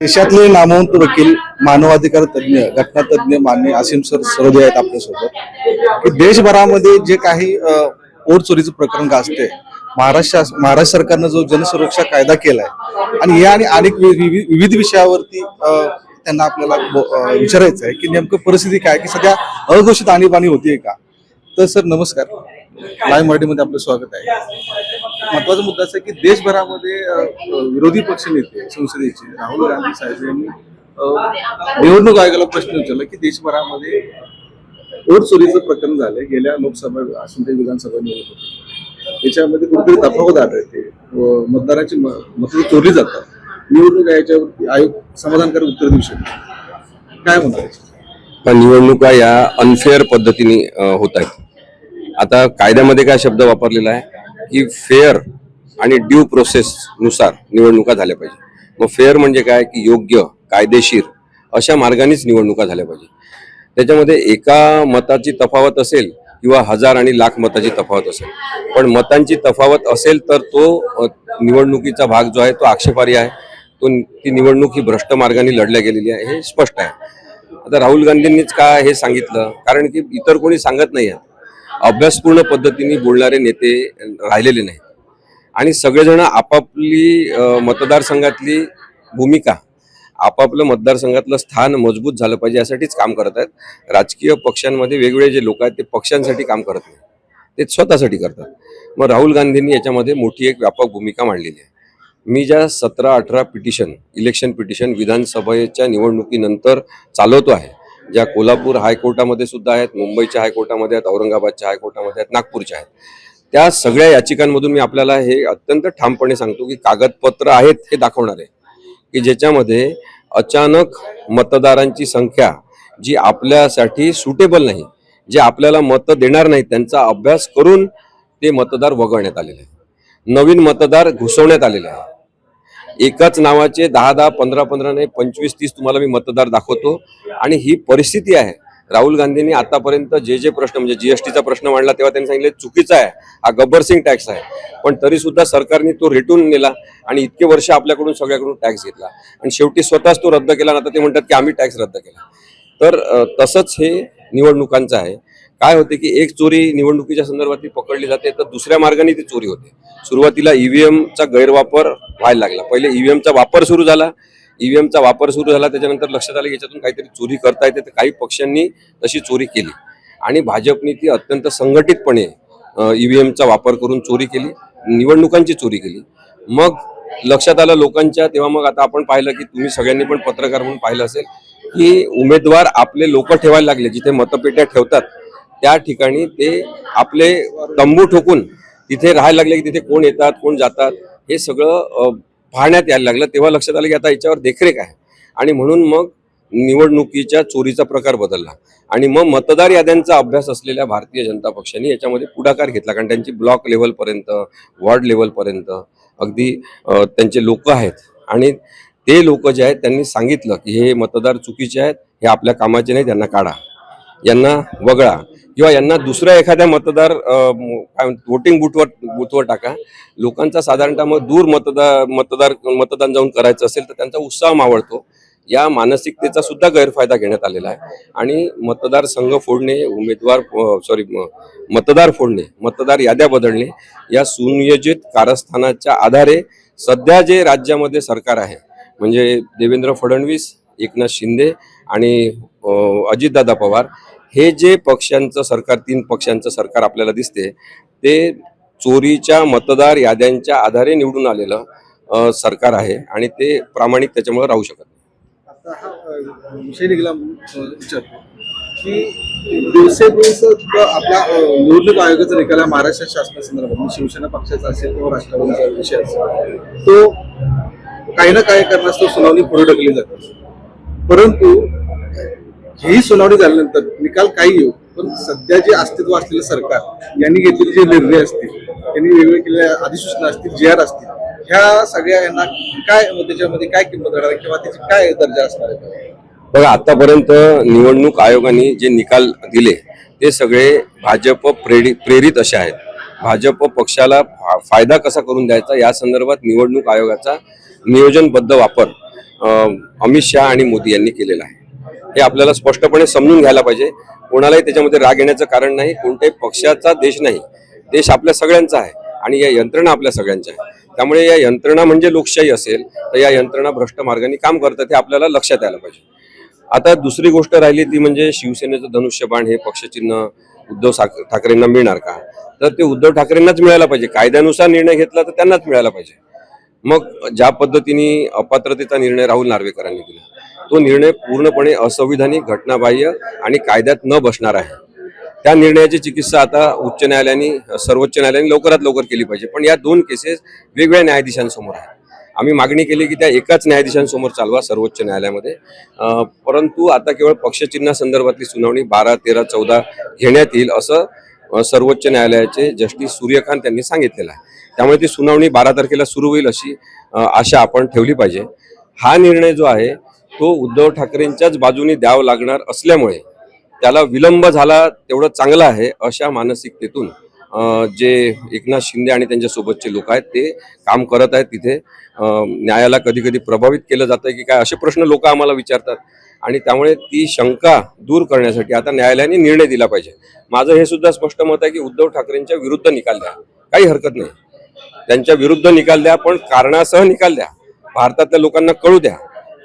देशातले नामवंत वकील मानवाधिकार तज्ञ घटना तज्ज्ञ मान्य असीम सर सरोदे आहेत आपल्यासोबत. की देशभरामध्ये जे काही अ, चोरीचं प्रकरण गाजते महाराष्ट्र महाराष्ट्र सरकारनं जो जनसुरक्षा कायदा केलाय आणि या आणि अनेक विविध विषयावरती त्यांना आपल्याला विचारायचं आहे की नेमकं परिस्थिती काय की सध्या अघोषित आणीबाणी होतीये का? तर सर नमस्कार. लाईव्ह मराठीमध्ये आपलं स्वागत आहे. महत्त्वाचा मुद्दा असा की देशभरामध्ये विरोधी पक्ष नेते संसदेचे राहुल गांधी साहेब यांनी निवडणूक आयोगाला प्रश्न विचारला की देशभरामध्ये ओट चोरीचं प्रकरण झालंय गेल्या लोकसभा असून ते विधानसभा निवडणूक याच्यामध्ये कुठेतरी तफावत आढळते व मतदारांची म- मतं चोरली जातात. निवडणूक आयोगावरती आयोग समाधानकारक उत्तर देऊ शकतो काय म्हणाल निवडणुका या अनफेअर पद्धतीने होत आहेत. आता कायद्यामध्ये काय शब्द वापरलेला आहे? की फेअर आणि ड्यू प्रोसेसनुसार निवडणुका झाल्या पाहिजे. मग फेअर म्हणजे काय? की योग्य कायदेशीर अशा मार्गानेच निवडणुका झाल्या पाहिजे. त्याच्यामध्ये एका मताची तफावत असेल किंवा हजार आणि लाख मताची तफावत असेल. पण मतांची तफावत असेल तर तो निवडणुकीचा भाग जो आहे तो आक्षेपार्ह आहे. तो ती निवडणूक ही भ्रष्ट मार्गाने लढल्या गेलेली आहे हे स्पष्ट आहे. आता राहुल गांधींनीच का हे सांगितलं? कारण की इतर कोणी सांगत नाही आहे. अभ्यासपूर्ण पद्धतीने बोलणारे नेते राहिलेले नाहीत. आणि सगळेजण आपापली मतदारसंघातली भूमिका आपापलं मतदारसंघातलं स्थान मजबूत झालं पाहिजे यासाठीच काम करत आहेत. राजकीय पक्षांमध्ये वेगवेगळे जे लोक आहेत ते पक्षांसाठी काम करत नाही ते स्वतःसाठी करतात. मग राहुल गांधींनी याच्यामध्ये मोठी एक व्यापक भूमिका मांडलेली आहे. मी ज्या सतरा अठरा पिटिशन इलेक्शन पिटिशन विधानसभेच्या निवडणुकीनंतर चालवतो आहे ज्या कोल्हापूर हायकोर्टामध्ये सुद्धा आहेत मुंबईच्या हायकोर्टामध्ये आहेत औरंगाबादच्या हायकोर्टामध्ये आहेत नागपूरच्या आहेत. त्या सगळ्या याचिकांमधून मी आपल्याला हे अत्यंत ठामपणे सांगतो की कागदपत्र आहेत हे दाखवणार. आहे की ज्याच्यामध्ये अचानक मतदारांची संख्या जी आपल्यासाठी सुटेबल नाही जे आपल्याला मतं देणार नाहीत त्यांचा अभ्यास करून ते मतदार वगळण्यात आलेले आहे नवीन मतदार घुसवण्यात आलेले आहे एकाच नावाचे दहा दहा पंधरा पंधरा नाही पंचवीस तीस तुम्हाला मी मतदार दाखवतो. आणि ही परिस्थिती आहे. राहुल गांधींनी आतापर्यंत जे जे प्रश्न म्हणजे जीएसटीचा प्रश्न मांडला तेव्हा त्यांनी सांगितले चुकीचा आहे. हा गब्बर सिंग टॅक्स आहे. पण तरी सुद्धा सरकारने तो रेटून नेला आणि इतके वर्ष आपल्याकडून सगळ्याकडून टॅक्स घेतला. आणि शेवटी स्वतःच तो रद्द केला ना आता ते म्हणतात की आम्ही टॅक्स रद्द केला. तर तसंच हे निवडणुकांचं आहे. काय होते की एक चोरी निवडणुकीच्या संदर्भात पकडली जाते तर दुसऱ्या मार्गाने ती चोरी होते. सुरुवातीला ईव्हीएमचा गैरवापर व्हायला लागला. पहिले ईव्हीएमचा वापर सुरू झाला. ईव्हीएमचा वापर सुरू झाला त्याच्यानंतर लक्षात आलं याच्यातून काहीतरी चोरी करता येते तर काही पक्षांनी तशी चोरी केली. आणि भाजपने ती अत्यंत संघटितपणे ईव्हीएमचा वापर करून चोरी केली निवडणुकांची चोरी केली. मग लक्षात आलं लोकांच्या तेव्हा मग आता आपण पाहिलं की तुम्ही सगळ्यांनी पण पत्रकार म्हणून पाहिलं असेल की उमेदवार आपले लोक ठेवायला लागले जिथे मतपेट्या ठेवतात. त्या ठिकाणी ते आपले तंबू ठोकून तिथे राहायला लागले की तिथे कोण येतात कोण जातात हे सगळं पाहण्यात यायला लागलं. तेव्हा लक्षात आलं की आता याच्यावर देखरेख आहे. आणि म्हणून मग निवडणुकीच्या चोरीचा प्रकार बदलला. आणि मग मतदार याद्यांचा अभ्यास असलेल्या भारतीय जनता पक्षाने याच्यामध्ये पुढाकार घेतला. कारण त्यांची ब्लॉक लेवलपर्यंत वॉर्ड लेवलपर्यंत अगदी त्यांचे लोक आहेत. आणि ते लोक जे आहेत त्यांनी सांगितलं की हे मतदार चुकीचे आहेत हे आपल्या कामाचे नाही त्यांना काढा. यांना वगळा. किंवा यांना दुसऱ्या एखाद्या मतदार अ, वोटिंग बूथवर बूथवर टाका. लोकांचा साधारणतः मग दूर मतदार मतदार मतदान जाऊन करायचं असेल तर त्यांचा उत्साह मावळतो. या मानसिकतेचा सुद्धा गैरफायदा घेण्यात आलेला आहे. आणि मतदार संघ फोडणे उमेदवार सॉरी मतदार फोडणे मतदार याद्या बदलणे या सुनियोजित कारस्थानाच्या आधारे सध्या जे राज्यामध्ये सरकार आहे म्हणजे देवेंद्र फडणवीस एकनाथ शिंदे आणि अजितदादा पवार हे जे पक्षांचं सरकार तीन पक्षांचं सरकार आपल्याला दिसते ते चोरीच्या मतदार याद्यांच्या आधारे निवडून आलेलं सरकार आहे आणि ते प्रामाणिक त्याच्यामुळे राहू शकत नाही. आता विषय निघाला की दिवसेदिवस आपल्या निवडणूक आयोगाचा निकाल महाराष्ट्र शासनासंदर्भात. म्हणजे शिवसेना पक्षाचा असेल किंवा राष्ट्रवादीचा विषय असेल तो काही ना काही कारणास्तव सुनावणी पुढे ढकली जाते. परंतु ही सुनावणी झाल्यानंतर निकाल काही येऊ पण सध्या जे अस्तित्व असलेलं सरकार यांनी घेतलेले जे निर्णय असतील यांनी वेगवेगळे केलेल्या अधिसूचना असतील जे आर असतील ह्या सगळ्या यांना काय त्याच्यामध्ये काय किंमत राहणार किंवा त्याची काय दर्जा असणार आहे? बघा आतापर्यंत निवडणूक आयोगाने जे निकाल दिले ते सगळे भाजप प्रेरित प्रेरित असे आहेत. भाजप पक्षाला फा- फायदा कसा करून द्यायचा या संदर्भात निवडणूक आयोगाचा नियोजनबद्ध वापर अमित शहा आणि मोदी यांनी केलेला आहे. हे आपल्याला स्पष्टपणे समजून घ्यायला पाहिजे. कोणालाही त्याच्यामध्ये राग येण्याचं कारण नाही कोणत्याही पक्षाचा देश नाही. देश आपल्या सगळ्यांचा आहे आणि या यंत्रणा आपल्या सगळ्यांच्या आहे. त्यामुळे या यंत्रणा म्हणजे लोकशाही असेल तर या यंत्रणा भ्रष्ट मार्गाने काम करतात हे आपल्याला लक्षात यायला पाहिजे. आता दुसरी गोष्ट राहिली ती म्हणजे शिवसेनेचं धनुष्यबाण हे पक्षचिन्ह उद्धव ठाकरेंना मिळणार का? तर ते उद्धव ठाकरेंनाच मिळायला पाहिजे. कायद्यानुसार निर्णय घेतला तर त्यांनाच मिळायला पाहिजे. मग ज्या पद्धतीने अपात्रतेचा निर्णय राहुल नार्वेकरांनी दिला तो निर्णय पूर्णपणे असंविधानिक घटनाबाह्य आणि कायद्यात न बसणार आहे. त्या निर्णयाची चिकित्सा आता उच्च न्यायालयाने सर्वोच्च न्यायालयाने लवकरात लवकर केली पाहिजे. पण या दोन केसेस वेगवेगळ्या न्यायाधीशांसमोर आहेत. आम्ही मागणी केली की त्या एकाच न्यायाधीशांसमोर चालवा सर्वोच्च न्यायालयामध्ये. परंतु आता केवळ पक्षचिन्हासंदर्भातली सुनावणी बारा तेरा चौदा घेण्यात येईल असं सर्वोच्च न्यायालयाचे जस्टिस सूर्यकांत यांनी सांगितलेलं आहे. त्यामुळे ती सुनावणी बारा तारखेला सुरू होईल अशी आशा आपण ठेवली पाहिजे. हा निर्णय जो आहे तो उद्धव ठाकरेंच्याच बाजूने द्यावा लागणार असल्यामुळे त्याला विलंब झाला तेवढं चांगलं आहे अशा मानसिकतेतून जे एकनाथ शिंदे आणि त्यांच्यासोबतचे लोक आहेत ते काम करत आहेत तिथे. न्यायाला कधी कधी प्रभावित केलं जातं की काय असे प्रश्न लोक आम्हाला विचारतात आणि त्यामुळे ती शंका दूर करण्यासाठी आता न्यायालयाने निर्णय दिला पाहिजे. माझं हे सुद्धा स्पष्ट मत आहे की उद्धव ठाकरेंच्या विरुद्ध निकाल द्या. काही हरकत नाही. त्यांच्या विरुद्ध निकाल द्या पण कारणासह निकाल द्या. भारतातल्या लोकांना कळू द्या.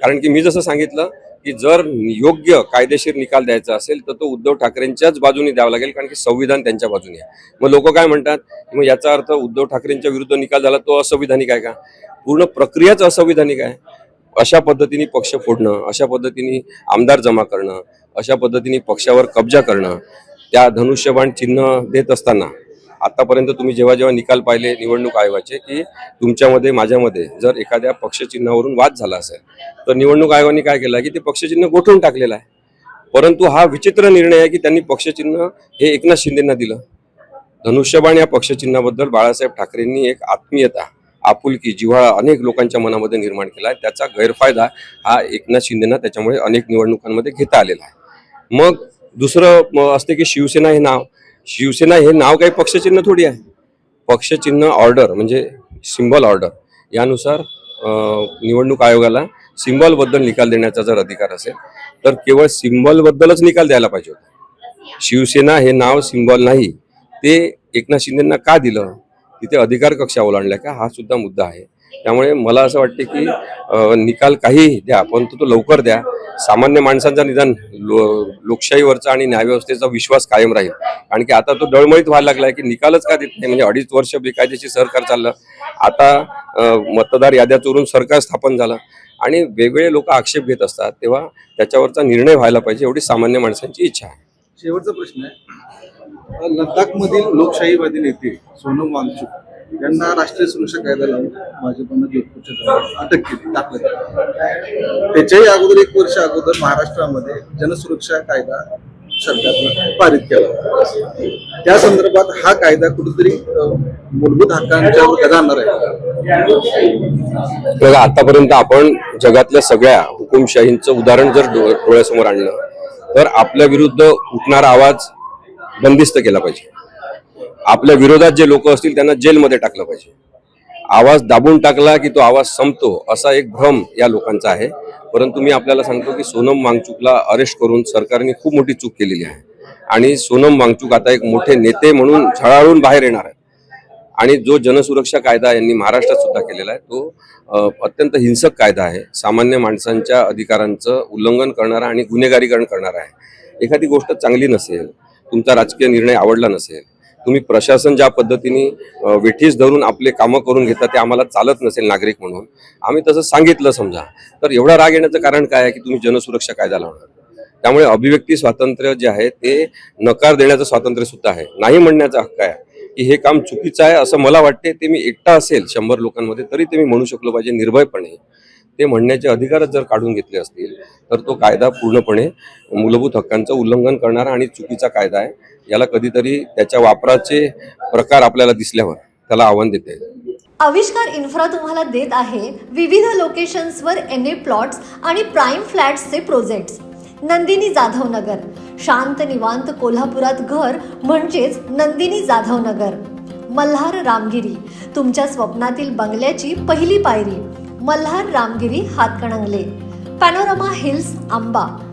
कारण की मी जसं सांगितलं की जर योग्य कायदेशीर निकाल द्यायचा असेल तर तो उद्धव ठाकरेंच्याच बाजूने द्यावा लागेल कारण की संविधान त्यांच्या बाजूने आहे. मग लोक काय म्हणतात? मग याचा अर्थ उद्धव ठाकरेंच्या विरुद्ध निकाल झाला तो असंविधानिक आहे का? पूर्ण प्रक्रियाच असंविधानिक आहे. अशा पद्धतीने पक्ष फोडणं अशा पद्धतीने आमदार जमा करणं अशा पद्धतीने पक्षावर कब्जा करणं त्या धनुष्यबाण चिन्ह देत असताना आतापर्यंत तुम्ही जेव्हा जेव्हा निकाल पाहिले निवडणूक आयोगाचे की तुमच्यामध्ये माझ्यामध्ये जर एखाद्या पक्षचिन्हावरून वाद झाला असेल तर निवडणूक आयोगाने काय केलं की ते पक्षचिन्ह गोठवून टाकलेलं आहे. परंतु हा विचित्र निर्णय आहे की त्यांनी पक्षचिन्ह हे एकनाथ शिंदेना दिलं. धनुष्यबाण या पक्षचिन्हाबद्दल बाळासाहेब ठाकरेंनी एक आत्मीयता आपुलकी जिव्हाळा अनेक लोकांच्या मनामध्ये निर्माण केला आहे. त्याचा गैरफायदा हा एकनाथ शिंदेना त्याच्यामुळे अनेक निवडणुकांमध्ये घेता आलेला आहे. मग दुसरं म, असते की शिवसेना हे नाव शिवसेना हे नाव काही पक्षचिन्ह थोडी आहे. पक्षचिन्ह ऑर्डर म्हणजे सिम्बॉल ऑर्डर. यानुसार निवडणूक आयोगाला सिम्बॉलबद्दल निकाल देण्याचा जर अधिकार असेल तर केवळ सिम्बॉलबद्दलच निकाल द्यायला पाहिजे होता. शिवसेना हे नाव सिम्बॉल नाही. ते एकनाथ शिंदेंना का दिलं? तिथे अधिकार कक्षा ओलांडल्या का? हा सुद्धा मुद्दा आहे. त्यामुळे मला असं वाटते की निकाल काही द्या परंतु तो लवकर द्या. सामान्य माणसांचा निदान लो लोकशाहीवरचा आणि न्यायव्यवस्थेचा विश्वास कायम राहील. कारण की आता तो डळमळीत व्हायला लागलाय की निकालच का देत नाही? म्हणजे अडीच वर्ष बेकायदेशीर सरकार चाललं. आता मतदार याद्या चोरून सरकार स्थापन झालं. आणि वेगवेगळे लोक आक्षेप घेत असतात तेव्हा त्याच्यावरचा निर्णय व्हायला पाहिजे एवढी सामान्य माणसांची इच्छा आहे. शेवटचा प्रश्न आहे. लडाखमधील लोकशाहीवादी नेते सोनम वांगचुक यांना राष्ट्रीय सुरक्षा कायदा लावून भाजपनं जोधपूरच्या जवळ अटक केली दाखल केली. त्याच्याही अगोदर एक वर्ष अगोदर महाराष्ट्रामध्ये जनसुरक्षा कायदा सरकारनं पारित केला. त्या संदर्भात हा कायदा कुठेतरी मूलभूत हक्कांच्या जाणार आहे. बघा आतापर्यंत आपण जगातल्या सगळ्या हुकुमशाहींचं उदाहरण जर डोळ्यासमोर आणलं तर आपल्या विरुद्ध उठणारा आवाज बंदिस्त केला पाहिजे. आपल्या विरोधात जे लोक असतील त्यांना जेलमध्ये टाकलं पाहिजे. आवाज दाबून टाकला की तो आवाज संपतो असा एक भ्रम या लोकांचा आहे. परंतु मी आपल्याला सांगतो की सोनम वांगचुकला अरेस्ट करून सरकारने खूप मोठी चूक केलेली आहे. आणि सोनम वांगचूक आता एक मोठे नेते म्हणून झळाळून बाहेर येणार आहे. आणि जो जनसुरक्षा कायदा यांनी महाराष्ट्रात सुद्धा केलेला आहे तो अत्यंत हिंसक कायदा आहे. सामान्य माणसांच्या अधिकारांचं उल्लंघन करणारा आणि गुन्हेगारीकरण करणारा आहे. एखादी गोष्ट चांगली नसेल तुमचा राजकीय निर्णय आवडला नसेल तुम्ही प्रशासन ज्या पद्धतीने विठीस वेठीस धरून आपले कामं करून घेता ते आम्हाला चालत नसेल नागरिक म्हणून. आम्ही तसं सांगितलं समजा. तर एवढा राग येण्याचं कारण काय आहे की तुम्ही जनसुरक्षा कायदा लावणार? त्यामुळे अभिव्यक्ती स्वातंत्र्य जे आहे ते नकार देण्याचं स्वातंत्र्य सुद्धा आहे. नाही म्हणण्याचा हक्क आहे की हे काम चुकीचं आहे असं मला वाटते ते मी एकटा असेल शंभर लोकांमध्ये तरी ते मी म्हणू शकलो पाहिजे निर्भयपणे. ते म्हणण्याचे अधिकारच जर काढून घेतले असतील तर तो कायदा पूर्णपणे मूलभूत हक्कांचं उल्लंघन करणारा आणि चुकीचा कायदा आहे. याला कधीतरी त्याच्या वापराचे प्रकार आपल्याला दिसल्यावर त्याला आव्हान देता येईल. आविष्कार इन्फ्रा तुम्हाला देत आहे विविध लोकेशन्सवर एन ए प्लॉट्स आणि प्राईम फ्लॅट्सचे प्रोजेक्ट्स नंदिनी जाधव नगर. शांत निवांत कोल्हापुरात घर म्हणजेच नंदिनी जाधव नगर. मल्हार रामगिरी. तुमच्या स्वप्नातील बंगल्याची पहिली पायरी. Malhar Ramgiri Hatkanangale. Panorama hills Amba.